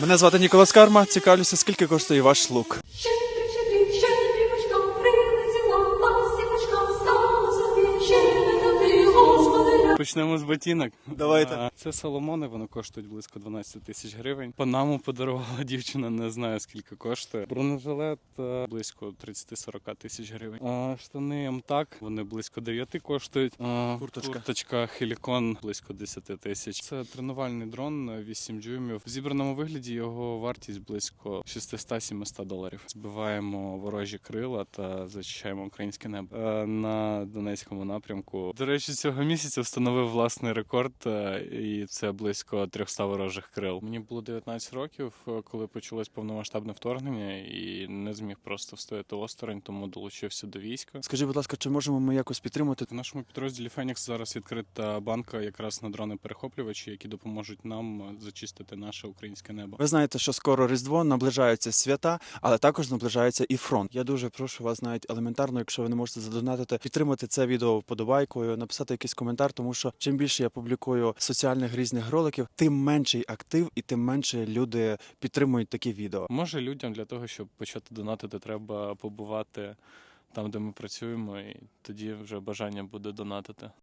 Мене звати Ніколас Карма. Цікавлюся, скільки коштує ваш лук. Почнемо з ботинок. Давайте. Це соломони, вони коштують близько 12 тисяч гривень. Панаму подарувала дівчина, не знаю скільки коштує. Бронежилет е, близько 30-40 тисяч гривень. А штани МТАК, вони близько 9 коштують. А, Курточка. Курточка Хелікон близько 10 тисяч. Це тренувальний дрон 8 дюймів. В зібраному вигляді його вартість близько 600-700 доларів. Збиваємо ворожі крила та зачищаємо українське небо Е, на Донецькому напрямку. До речі, цього місяця встановив власний рекорд, е, і це близько 300 ворожих крил. Мені було 19 років, е, коли почалось повномасштабне вторгнення, і не зміг просто встояти осторонь, тому долучився до війська. Скажіть, будь ласка, чи можемо ми якось підтримати? В нашому підрозділі Фенікс зараз відкрита банка якраз на дрони перехоплювачі, які допоможуть нам е, зачистити наше українське небо. Ви знаєте, що скоро Різдво наближаються свята, але також наближається і фронт. Я дуже прошу вас навіть елементарно, якщо ви не можете задонатити, підтримати це відео вподобайкою, написати якийсь коментар, тому що чим більше я публікую соціальних різних роликів, тим менший актив і тим менше люди підтримують такі відео. Може, людям для того, щоб почати донатити, треба побувати там, де ми працюємо, і тоді вже бажання буде донатити.